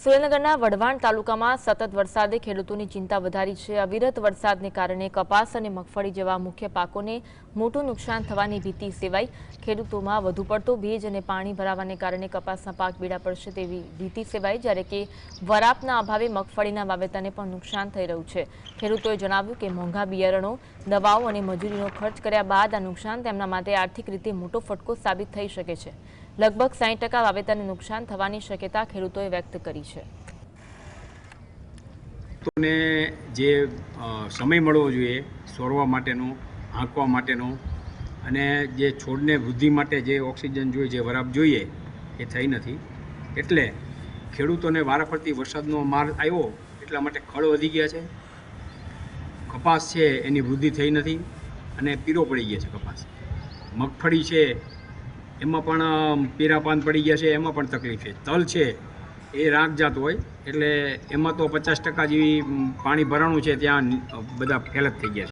સુરેન્દ્રનગરના વઢવાણ તાલુકામાં સતત વરસાદે ખેડૂતોની ચિંતા વધારી છે. અવિરત વરસાદને કારણે કપાસ અને મગફળી જેવા મુખ્ય પાકોને મોટું નુકસાન થવાની ભીતિ સેવાઈ. ખેડૂતોમાં વધુ પડતો ભેજ અને પાણી ભરાવાને કારણે કપાસના પાક બીડા પડશે તેવી ભીતિ સેવાઈ, જ્યારે કે વરાપના અભાવે મગફળીના વાવેતરને પણ નુકસાન થઈ રહ્યું છે. ખેડૂતોએ જણાવ્યું કે મોંઘા બિયારણો, દવાઓ અને મજૂરીનો ખર્ચ કર્યા બાદ આ નુકસાન તેમના માટે આર્થિક રીતે મોટો ફટકો સાબિત થઈ શકે છે. લગભગ સાહીઠ ટકા વાવેતરને નુકસાન થવાની શક્યતા ખેડૂતોએ વ્યક્ત કરી છે. ખેડૂતોને જે સમય મળવો જોઈએ સોરવા માટેનો આંકવા માટેનો અને જે છોડને વૃદ્ધિ માટે જે ઓક્સિજન જોઈએ, જે વરાપ જોઈએ, એ થઈ નથી. એટલે ખેડૂતોને વારાફરતી વરસાદનો માર આવ્યો, એટલા માટે ખળ વધી ગયા છે. કપાસ છે, એની વૃદ્ધિ થઈ નથી અને પીરો પડી ગયા છે કપાસ. મગફળી છે, એમાં પણ પીરાપાન પીરા પાન પડી ગયા છે, એમાં પણ તકલીફ છે. તલ છે એ રાગ જાત હોય, એટલે એમાં તો પચાસ ટકા જેવી પાણી ભરાણું છે, ત્યાં બધા ફેલ જ થઈ ગયા છે.